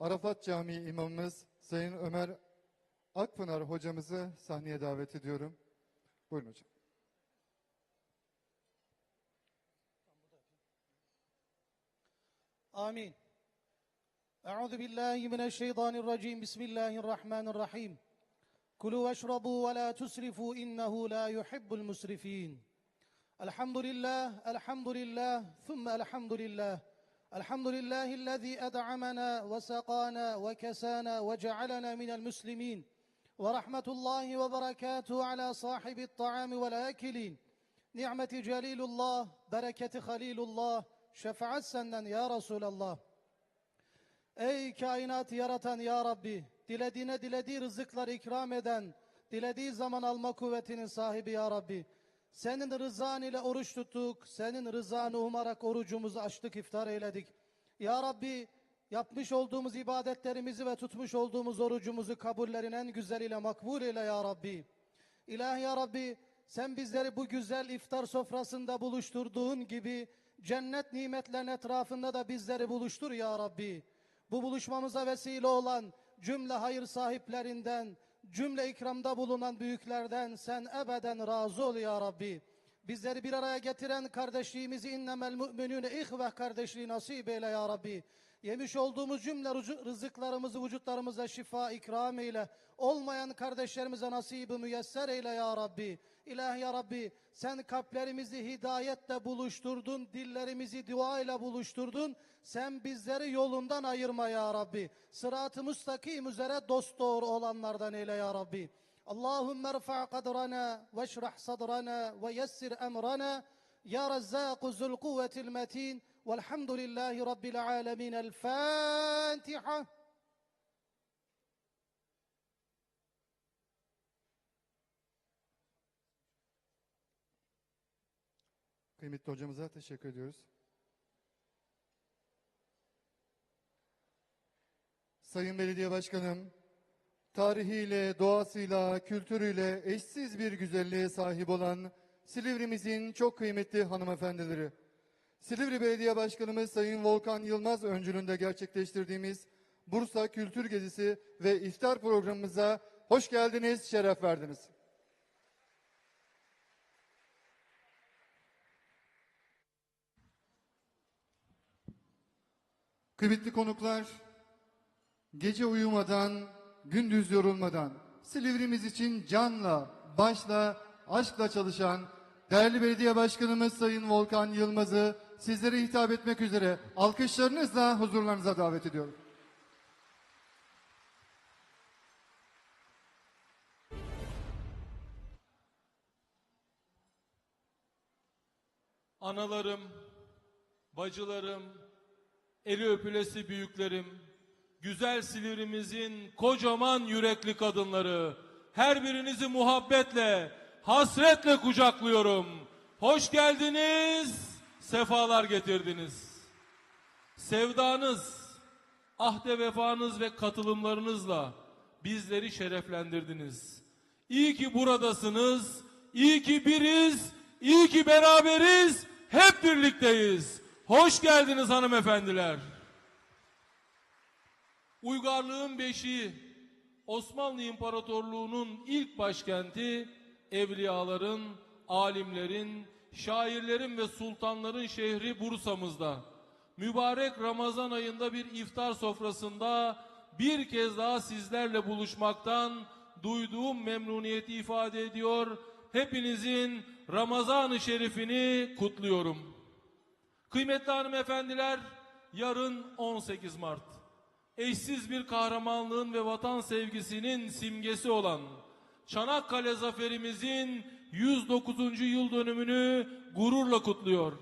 Arafat Camii imamımız Sayın Ömer Akpınar hocamızı sahneye davet ediyorum. Buyurun hocam. Amin. Euzu billahi mineşşeytanirracim. Bismillahirrahmanirrahim. Kulu veşrabu ve la tusrifu innehu la yuhibbul musrifin. Elhamdülillah, elhamdülillah, thumme elhamdülillah. الحمد لله الذي أدعمنا وسقانا وكسانا وجعلنا من المسلمين ورحمة الله وبركاته على صاحب الطعام والآكلين نعمة جليل الله بركة خليل الله şefaat senden ya Resulallah. Ey kainat yaratan ya Rabbi, dilediğine dilediği rızıkları ikram eden, dilediği zaman alma kuvvetinin sahibi ya. Senin rızan ile oruç tuttuk, senin rızanı umarak orucumuzu açtık, iftar eyledik. Ya Rabbi, yapmış olduğumuz ibadetlerimizi ve tutmuş olduğumuz orucumuzu kabullerin en güzeliyle makbul eyle ya Rabbi. İlahi ya Rabbi, sen bizleri bu güzel iftar sofrasında buluşturduğun gibi cennet nimetlerin etrafında da bizleri buluştur ya Rabbi. Bu buluşmamıza vesile olan cümle hayır sahiplerinden, cümle ikramda bulunan büyüklerden sen ebeden razı ol ya Rabbi. Bizleri bir araya getiren kardeşliğimizi innemel müminüne ihve kardeşliği nasip eyle ya Rabbi. Yemiş olduğumuz cümle rızı- rızıklarımızı vücutlarımıza şifa ikram eyle. Olmayan kardeşlerimize nasibi müyesser eyle ya Rabbi. İlahi ya Rabbi sen kalplerimizi hidayetle buluşturdun, dillerimizi dua ile buluşturdun. Sen bizleri yolundan ayırma ya Rabbi. Sırat-ı müstakim üzere dost doğru olanlardan eyle ya Rabbi. اللهم ارفع قدرنا واشرح صدرنا ويسر امرنا يا رزاق ذو القوه المتين والحمد لله رب العالمين الفاتحه Kıymetli hocamıza teşekkür ediyoruz. Sayın Belediye Başkanım, tarihiyle, doğasıyla, kültürüyle eşsiz bir güzelliğe sahip olan Silivrimizin çok kıymetli hanımefendileri. Silivri Belediye Başkanımız Sayın Volkan Yılmaz öncülüğünde gerçekleştirdiğimiz Bursa Kültür Gezisi ve iftar programımıza hoş geldiniz, şeref verdiniz. Kıymetli konuklar, gece uyumadan, gündüz yorulmadan, Silivri'miz için canla, başla, aşkla çalışan değerli belediye başkanımız Sayın Volkan Yılmaz'ı sizlere hitap etmek üzere alkışlarınızla huzurlarınıza davet ediyorum. analarım, bacılarım, eli öpülesi büyüklerim, güzel Silivrimizin kocaman yürekli kadınları, her birinizi muhabbetle, hasretle kucaklıyorum. Hoş geldiniz, sefalar getirdiniz. Sevdanız, ahde vefanız ve katılımlarınızla bizleri şereflendirdiniz. İyi ki buradasınız, iyi ki biriz, iyi ki beraberiz, hep birlikteyiz. Hoş geldiniz hanımefendiler. Uygarlığın beşiği, Osmanlı İmparatorluğu'nun ilk başkenti, evliyaların, alimlerin, şairlerin ve sultanların şehri Bursa'mızda. Mübarek Ramazan ayında bir iftar sofrasında bir kez daha sizlerle buluşmaktan duyduğum memnuniyeti ifade ediyor. Hepinizin Ramazan-ı Şerifini kutluyorum. Kıymetli hanımefendiler, yarın 18 Mart. Eşsiz bir kahramanlığın ve vatan sevgisinin simgesi olan Çanakkale zaferimizin 109. yıl dönümünü gururla kutluyor.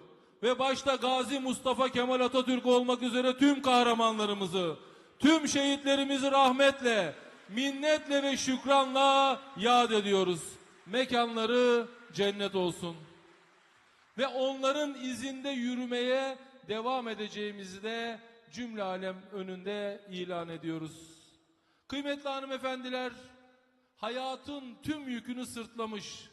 Ve başta Gazi Mustafa Kemal Atatürk olmak üzere tüm kahramanlarımızı, tüm şehitlerimizi rahmetle, minnetle ve şükranla yad ediyoruz. Mekanları cennet olsun ve onların izinde yürümeye devam edeceğimizi de cümle alem önünde ilan ediyoruz. Kıymetli hanımefendiler, hayatın tüm yükünü sırtlamış,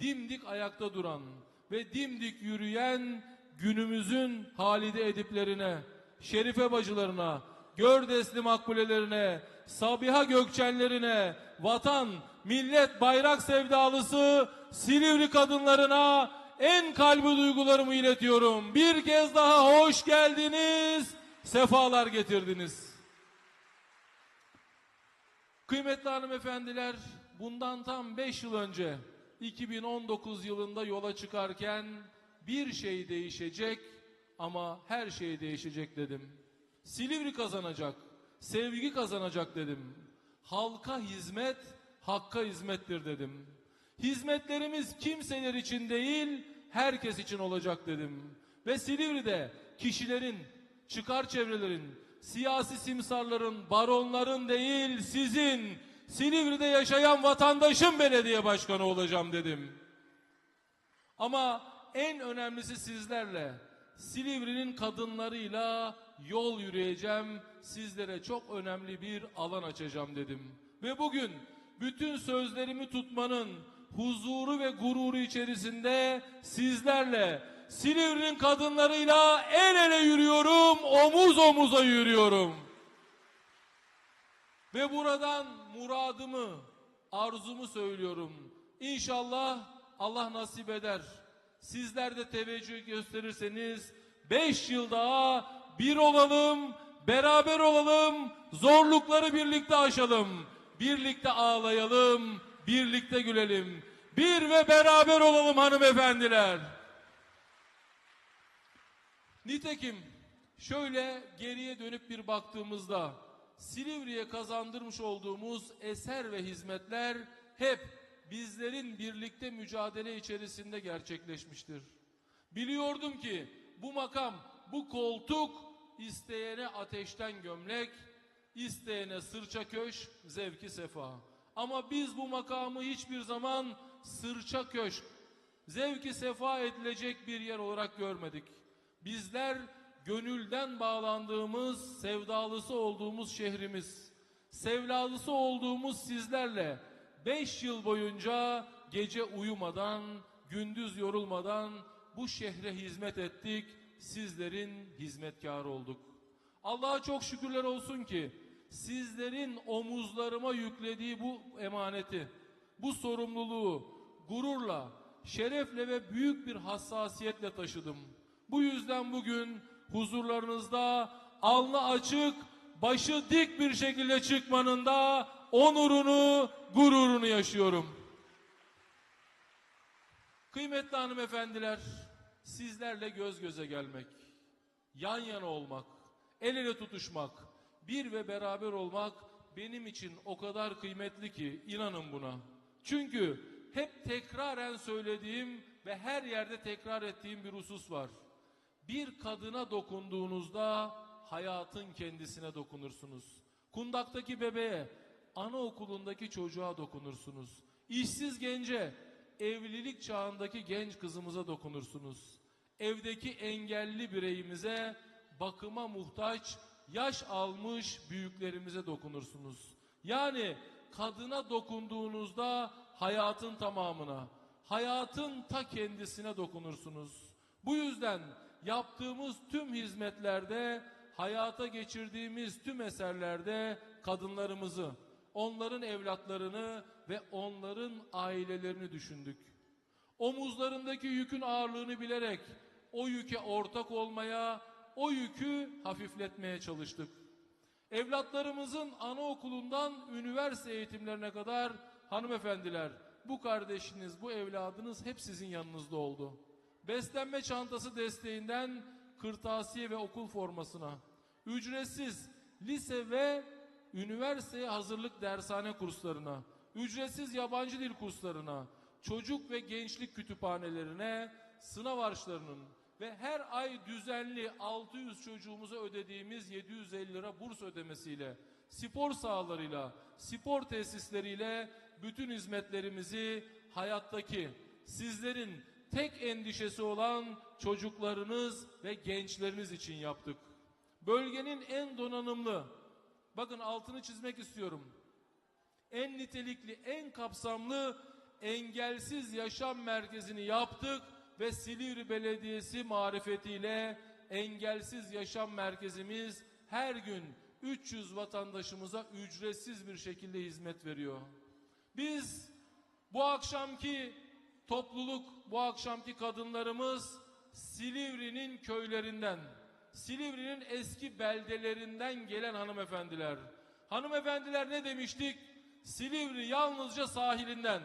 dimdik ayakta duran ve dimdik yürüyen günümüzün halide ediplerine, şerife bacılarına, Gördesli makbulelerine, Sabiha Gökçenlerine, vatan, millet, bayrak sevdalısı Silivri kadınlarına en kalbi duygularımı iletiyorum. Bir kez daha hoş geldiniz, sefalar getirdiniz. Kıymetli hanımefendiler, bundan tam 5 yıl önce 2019 yılında yola çıkarken bir şey değişecek ama her şey değişecek dedim. Silivri kazanacak, sevgi kazanacak dedim. Halka hizmet, hakka hizmettir dedim. Hizmetlerimiz kimseler için değil, herkes için olacak dedim. Ve Silivri'de kişilerin, çıkar çevrelerin, siyasi simsarların, baronların değil sizin, Silivri'de yaşayan vatandaşın belediye başkanı olacağım dedim. Ama en önemlisi sizlerle, Silivri'nin kadınlarıyla yol yürüyeceğim, sizlere çok önemli bir alan açacağım dedim. Ve bugün bütün sözlerimi tutmanın huzuru ve gururu içerisinde sizlerle Silivri'nin kadınlarıyla el ele yürüyorum, omuz omuza yürüyorum. Ve buradan muradımı, arzumu söylüyorum. İnşallah Allah nasip eder. Sizler de teveccüh gösterirseniz 5 yıl daha bir olalım, beraber olalım, zorlukları birlikte aşalım. Birlikte ağlayalım, birlikte gülelim. Bir ve beraber olalım hanımefendiler. Nitekim şöyle geriye dönüp bir baktığımızda Silivri'ye kazandırmış olduğumuz eser ve hizmetler hep bizlerin birlikte mücadele içerisinde gerçekleşmiştir. Biliyordum ki bu makam, bu koltuk isteyene ateşten gömlek, isteyene sırça köşk, zevki sefa. Ama biz bu makamı hiçbir zaman sırça köşk, zevki sefa edilecek bir yer olarak görmedik. Bizler gönülden bağlandığımız, sevdalısı olduğumuz şehrimiz, sevdalısı olduğumuz sizlerle beş yıl boyunca gece uyumadan, gündüz yorulmadan bu şehre hizmet ettik, sizlerin hizmetkarı olduk. Allah'a çok şükürler olsun ki sizlerin omuzlarıma yüklediği bu emaneti, bu sorumluluğu gururla, şerefle ve büyük bir hassasiyetle taşıdım. Bu yüzden bugün huzurlarınızda alnı açık, başı dik bir şekilde çıkmanın da onurunu, gururunu yaşıyorum. Kıymetli hanımefendiler, sizlerle göz göze gelmek, yan yana olmak, el ele tutuşmak, bir ve beraber olmak benim için o kadar kıymetli ki inanın buna. Çünkü hep tekraren söylediğim ve her yerde tekrar ettiğim bir husus var. Bir kadına dokunduğunuzda hayatın kendisine dokunursunuz. Kundaktaki bebeğe, anaokulundaki çocuğa dokunursunuz. İşsiz gence, evlilik çağındaki genç kızımıza dokunursunuz. Evdeki engelli bireyimize, bakıma muhtaç, yaş almış büyüklerimize dokunursunuz. Yani kadına dokunduğunuzda hayatın tamamına, hayatın ta kendisine dokunursunuz. Bu yüzden yaptığımız tüm hizmetlerde, hayata geçirdiğimiz tüm eserlerde kadınlarımızı, onların evlatlarını ve onların ailelerini düşündük. Omuzlarındaki yükün ağırlığını bilerek o yüke ortak olmaya, o yükü hafifletmeye çalıştık. Evlatlarımızın anaokulundan üniversite eğitimlerine kadar hanımefendiler, bu kardeşiniz, bu evladınız hep sizin yanınızda oldu. Beslenme çantası desteğinden kırtasiye ve okul formasına, ücretsiz lise ve üniversiteye hazırlık dershane kurslarına, ücretsiz yabancı dil kurslarına, çocuk ve gençlik kütüphanelerine, sınav harçlarının ve her ay düzenli 600 çocuğumuza ödediğimiz 750 lira burs ödemesiyle, spor sahalarıyla, spor tesisleriyle bütün hizmetlerimizi hayattaki sizlerin tek endişesi olan çocuklarınız ve gençleriniz için yaptık. Bölgenin en donanımlı, bakın altını çizmek istiyorum. En nitelikli, en kapsamlı engelsiz yaşam merkezini yaptık ve Silivri Belediyesi marifetiyle engelsiz yaşam merkezimiz her gün 300 vatandaşımıza ücretsiz bir şekilde hizmet veriyor. Biz bu akşamki topluluk, bu akşamki kadınlarımız Silivri'nin köylerinden, Silivri'nin eski beldelerinden gelen hanımefendiler. Hanımefendiler ne demiştik? Silivri yalnızca sahilinden,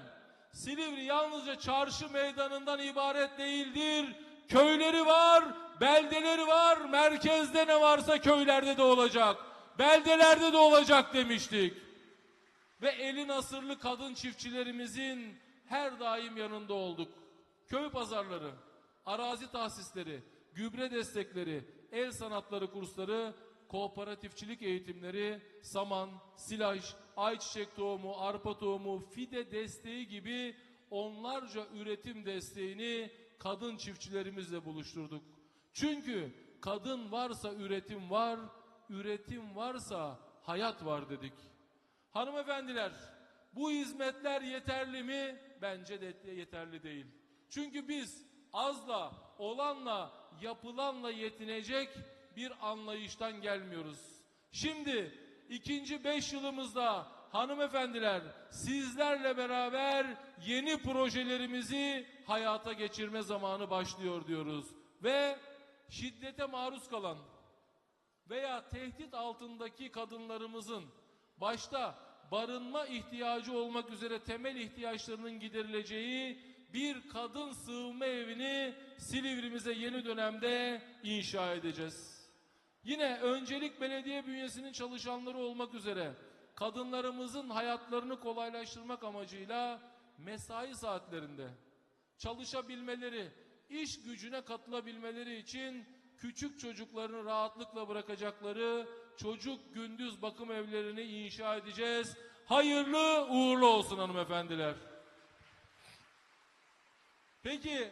Silivri yalnızca çarşı meydanından ibaret değildir. Köyleri var, beldeleri var, merkezde ne varsa köylerde de olacak. Beldelerde de olacak demiştik ve eli nasırlı kadın çiftçilerimizin her daim yanında olduk. Köy pazarları, arazi tahsisleri, gübre destekleri, el sanatları kursları, kooperatifçilik eğitimleri, saman, silaj, ayçiçek tohumu, arpa tohumu, fide desteği gibi onlarca üretim desteğini kadın çiftçilerimizle buluşturduk. Çünkü kadın varsa üretim var, üretim varsa hayat var dedik. Hanımefendiler, bu hizmetler yeterli mi? Bence de yeterli değil. Çünkü biz azla, olanla, yapılanla yetinecek bir anlayıştan gelmiyoruz. Şimdi ikinci beş yılımızda hanımefendiler sizlerle beraber yeni projelerimizi hayata geçirme zamanı başlıyor diyoruz. Ve şiddete maruz kalan veya tehdit altındaki kadınlarımızın başta barınma ihtiyacı olmak üzere temel ihtiyaçlarının giderileceği bir kadın sığınma evini Silivri'mize yeni dönemde inşa edeceğiz. Yine öncelik belediye bünyesinin çalışanları olmak üzere kadınlarımızın hayatlarını kolaylaştırmak amacıyla mesai saatlerinde çalışabilmeleri, iş gücüne katılabilmeleri için küçük çocuklarını rahatlıkla bırakacakları çocuk gündüz bakım evlerini inşa edeceğiz. Hayırlı uğurlu olsun hanımefendiler. Peki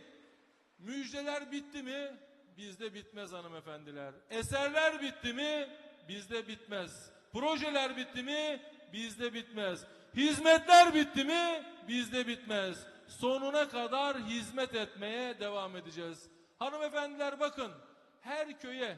müjdeler bitti mi? Bizde bitmez hanımefendiler. Eserler bitti mi? Bizde bitmez. Projeler bitti mi? Bizde bitmez. Hizmetler bitti mi? Bizde bitmez. Sonuna kadar hizmet etmeye devam edeceğiz. Hanımefendiler bakın her köye,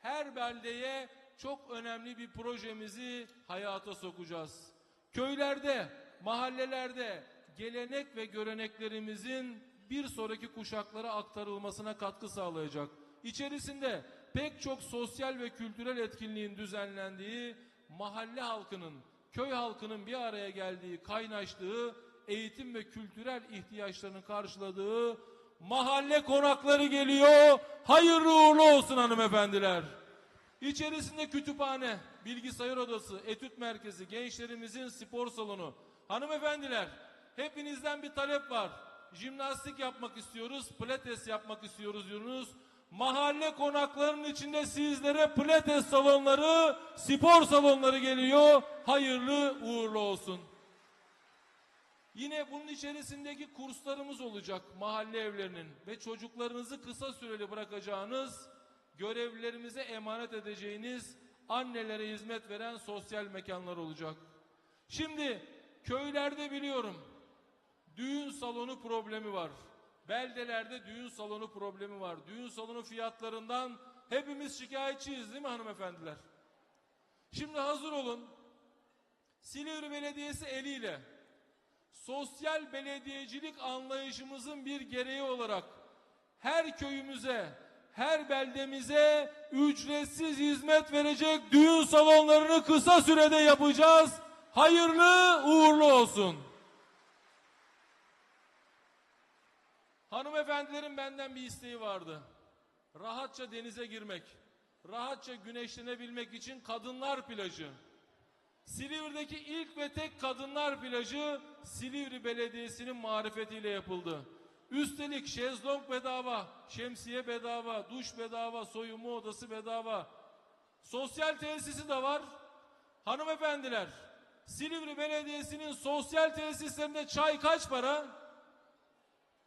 her beldeye çok önemli bir projemizi hayata sokacağız. Köylerde, mahallelerde gelenek ve göreneklerimizin bir sonraki kuşaklara aktarılmasına katkı sağlayacak. İçerisinde pek çok sosyal ve kültürel etkinliğin düzenlendiği, mahalle halkının, köy halkının bir araya geldiği, kaynaştığı, eğitim ve kültürel ihtiyaçlarını karşıladığı mahalle konakları geliyor. Hayırlı uğurlu olsun hanımefendiler. İçerisinde kütüphane, bilgisayar odası, etüt merkezi, gençlerimizin spor salonu. Hanımefendiler, hepinizden bir talep var. Jimnastik yapmak istiyoruz, pilates yapmak istiyoruz diyorsunuz. Mahalle konaklarının içinde sizlere pilates salonları, spor salonları geliyor. Hayırlı uğurlu olsun. Yine bunun içerisindeki kurslarımız olacak mahalle evlerinin ve çocuklarınızı kısa süreli bırakacağınız, görevlilerimize emanet edeceğiniz annelere hizmet veren sosyal mekanlar olacak. Şimdi köylerde biliyorum düğün salonu problemi var. Beldelerde düğün salonu problemi var. Düğün salonu fiyatlarından hepimiz şikayetçiyiz değil mi hanımefendiler? Şimdi hazır olun. Silivri Belediyesi eliyle sosyal belediyecilik anlayışımızın bir gereği olarak her köyümüze, her beldemize ücretsiz hizmet verecek düğün salonlarını kısa sürede yapacağız. Hayırlı uğurlu olsun. Hanımefendilerin benden bir isteği vardı. Rahatça denize girmek, rahatça güneşlenebilmek için kadınlar plajı. Silivri'deki ilk ve tek kadınlar plajı Silivri Belediyesi'nin marifetiyle yapıldı. Üstelik şezlong bedava, şemsiye bedava, duş bedava, soyunma odası bedava. Sosyal tesisi de var. Hanımefendiler, Silivri Belediyesi'nin sosyal tesislerinde çay kaç para?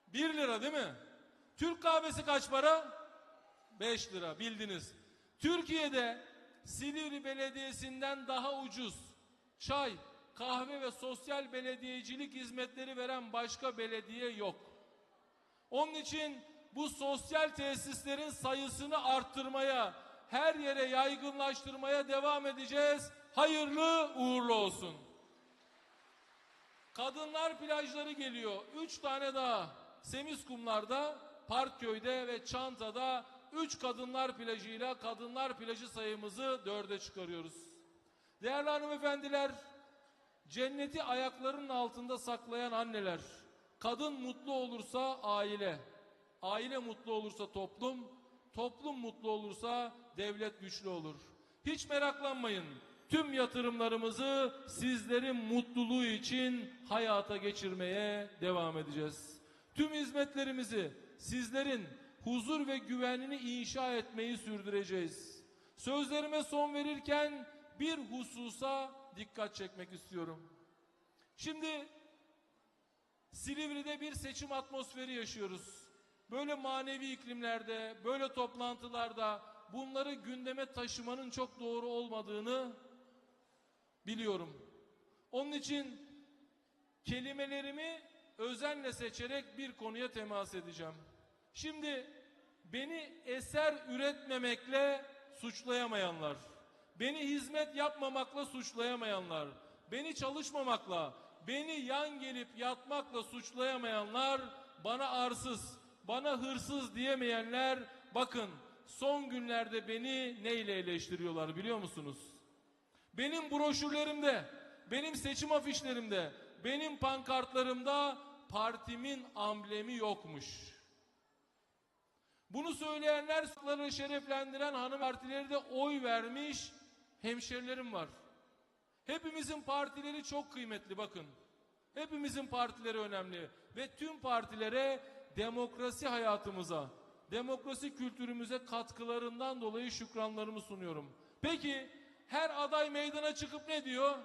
1 lira değil mi? Türk kahvesi kaç para? 5 lira bildiniz. Türkiye'de Silivri Belediyesi'nden daha ucuz çay, kahve ve sosyal belediyecilik hizmetleri veren başka belediye yok. Onun için bu sosyal tesislerin sayısını arttırmaya, her yere yaygınlaştırmaya devam edeceğiz. Hayırlı uğurlu olsun. Kadınlar plajları geliyor. Üç tane daha. Semizkumlar'da, Parkköy'de ve Çanta'da üç kadınlar plajıyla kadınlar plajı sayımızı dörde çıkarıyoruz. Değerli hanımefendiler, cenneti ayaklarının altında saklayan anneler, kadın mutlu olursa aile, aile mutlu olursa toplum, toplum mutlu olursa devlet güçlü olur. Hiç meraklanmayın. Tüm yatırımlarımızı sizlerin mutluluğu için hayata geçirmeye devam edeceğiz. Tüm hizmetlerimizi sizlerin huzur ve güvenini inşa etmeyi sürdüreceğiz. Sözlerime son verirken bir hususa dikkat çekmek istiyorum. Şimdi Silivri'de bir seçim atmosferi yaşıyoruz. Böyle manevi iklimlerde, böyle toplantılarda bunları gündeme taşımanın çok doğru olmadığını biliyorum. Onun için kelimelerimi özenle seçerek bir konuya temas edeceğim. Şimdi beni eser üretmemekle suçlayamayanlar, beni hizmet yapmamakla suçlayamayanlar, beni çalışmamakla, beni yan gelip yatmakla suçlayamayanlar, bana arsız, bana hırsız diyemeyenler, bakın son günlerde beni neyle eleştiriyorlar biliyor musunuz? Benim broşürlerimde, benim seçim afişlerimde, benim pankartlarımda partimin amblemi yokmuş. Bunu söyleyenler şereflendiren hanım partileri de oy vermiş hemşerilerim var. Hepimizin partileri çok kıymetli bakın. Hepimizin partileri önemli ve tüm partilere demokrasi hayatımıza, demokrasi kültürümüze katkılarından dolayı şükranlarımı sunuyorum. Peki her aday meydana çıkıp ne diyor?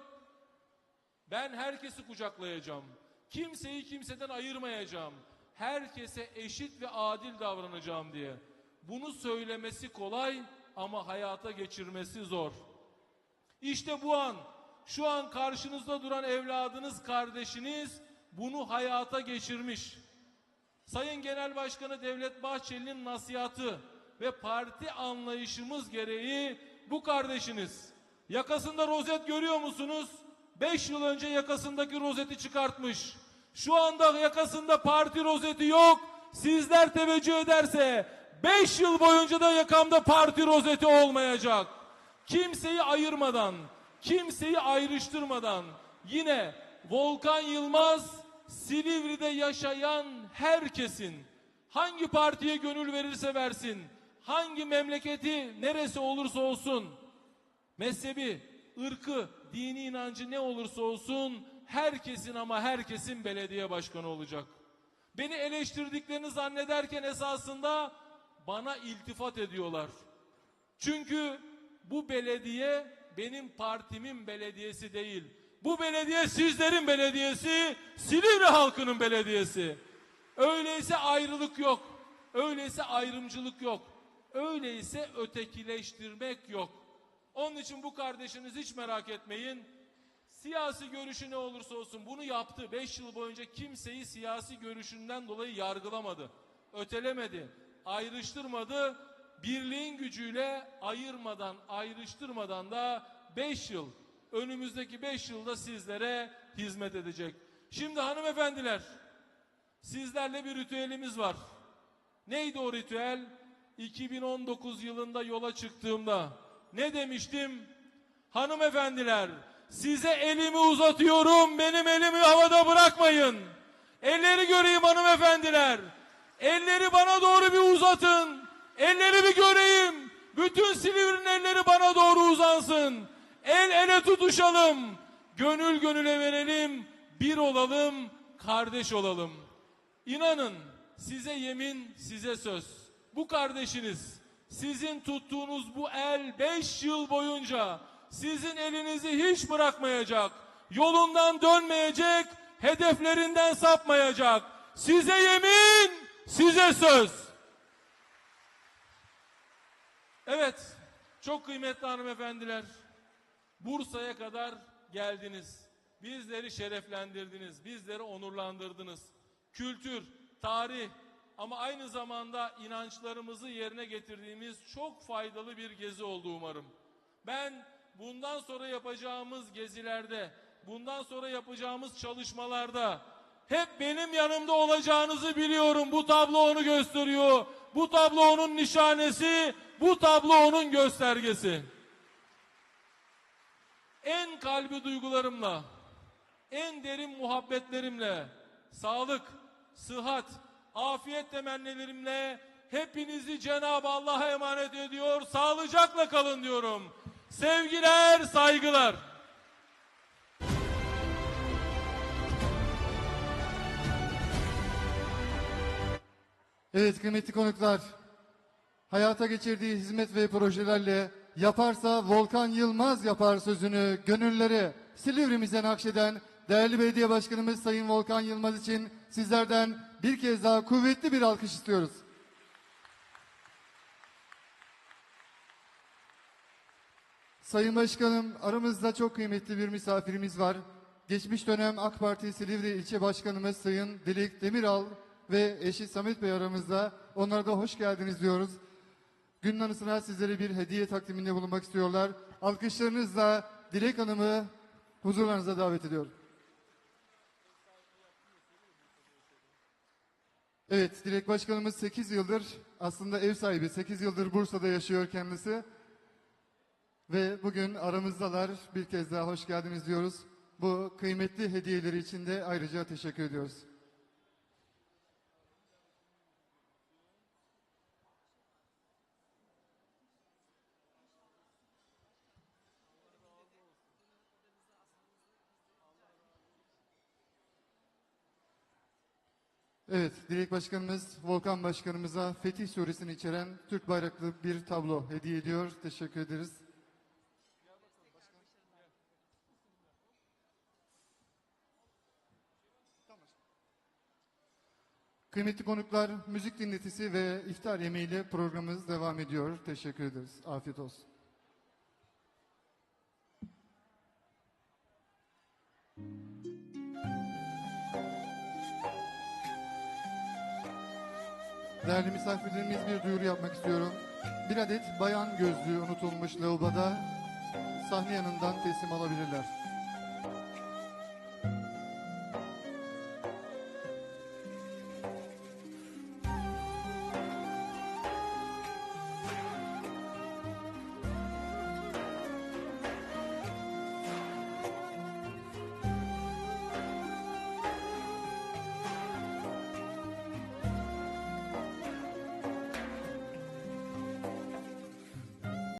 Ben herkesi kucaklayacağım. Kimseyi kimseden ayırmayacağım. Herkese eşit ve adil davranacağım diye. Bunu söylemesi kolay ama hayata geçirmesi zor. İşte bu an, şu an karşınızda duran evladınız, kardeşiniz bunu hayata geçirmiş. Sayın Genel Başkanı Devlet Bahçeli'nin nasihatı ve parti anlayışımız gereği bu kardeşiniz. Yakasında rozet görüyor musunuz? 5 yıl önce yakasındaki rozeti çıkartmış. Şu anda yakasında parti rozeti yok. Sizler teveccüh ederse 5 yıl boyunca da yakamda parti rozeti olmayacak. Kimseyi ayırmadan, kimseyi ayrıştırmadan yine Volkan Yılmaz Silivri'de yaşayan herkesin hangi partiye gönül verirse versin, hangi memleketi neresi olursa olsun, mezhebi, ırkı, dini inancı ne olursa olsun herkesin ama herkesin belediye başkanı olacak. Beni eleştirdiklerini zannederken esasında bana iltifat ediyorlar. Çünkü bu belediye benim partimin belediyesi değil. Bu belediye sizlerin belediyesi, Silivri halkının belediyesi. Öyleyse ayrılık yok. Öyleyse ayrımcılık yok. Öyleyse ötekileştirmek yok. Onun için bu kardeşiniz hiç merak etmeyin. Siyasi görüşü ne olursa olsun bunu yaptı. Beş yıl boyunca kimseyi siyasi görüşünden dolayı yargılamadı. Ötelemedi, ayrıştırmadı. Birliğin gücüyle ayırmadan, ayrıştırmadan da beş yıl, önümüzdeki beş yılda sizlere hizmet edecek. Şimdi hanımefendiler, sizlerle bir ritüelimiz var. Neydi o ritüel? 2019 yılında yola çıktığımda ne demiştim? Hanımefendiler, size elimi uzatıyorum. Benim elimi havada bırakmayın. Elleri göreyim hanımefendiler. Elleri bana doğru bir uzatın. Elleri bir göreyim. Bütün Silivri'nin elleri bana doğru uzansın. El ele tutuşalım. Gönül gönüle verelim. Bir olalım, kardeş olalım. İnanın size yemin, size söz. Bu kardeşiniz sizin tuttuğunuz bu el beş yıl boyunca sizin elinizi hiç bırakmayacak. Yolundan dönmeyecek, hedeflerinden sapmayacak. Size yemin, size söz. Evet, çok kıymetli hanımefendiler. Bursa'ya kadar geldiniz. Bizleri şereflendirdiniz, bizleri onurlandırdınız. Kültür, tarih, ama aynı zamanda inançlarımızı yerine getirdiğimiz çok faydalı bir gezi oldu umarım. Ben bundan sonra yapacağımız gezilerde, bundan sonra yapacağımız çalışmalarda hep benim yanımda olacağınızı biliyorum. Bu tablo onu gösteriyor. Bu tablo onun nişanesi, bu tablo onun göstergesi. En kalbi duygularımla, en derin muhabbetlerimle, sağlık, sıhhat, afiyet temennilerimle hepinizi Cenab-ı Allah'a emanet ediyor. Sağlıcakla kalın diyorum. Sevgiler, saygılar. Evet kıymetli konuklar, hayata geçirdiği hizmet ve projelerle yaparsa Volkan Yılmaz yapar sözünü gönüllere Silivrimizden nakşeden değerli belediye başkanımız Sayın Volkan Yılmaz için sizlerden bir kez daha kuvvetli bir alkış istiyoruz. Sayın Başkanım aramızda çok kıymetli bir misafirimiz var. Geçmiş dönem AK Parti Silivri İlçe Başkanımız Sayın Dilek Demiral ve eşi Samet Bey aramızda. Onlara da hoş geldiniz diyoruz. Günün anısına sizlere bir hediye takdiminde bulunmak istiyorlar. Alkışlarınızla Dilek Hanım'ı huzurlarınıza davet ediyorum. Evet, Dilek Başkanımız 8 yıldır aslında ev sahibi, 8 yıldır Bursa'da yaşıyor kendisi. Ve bugün aramızdalar. Bir kez daha hoş geldiniz diyoruz. Bu kıymetli hediyeleri için de ayrıca teşekkür ediyoruz. Evet, Dilek Başkanımız Volkan Başkanımıza Fetih Suresini içeren Türk bayraklı bir tablo hediye ediyor. Teşekkür ederiz. Kıymetli konuklar, müzik dinletisi ve iftar yemeğiyle programımız devam ediyor. Teşekkür ederiz. Afiyet olsun. Değerli misafirlerimiz bir duyuru yapmak istiyorum. Bir adet bayan gözlüğü unutulmuş lavaboda sahne yanından teslim alabilirler.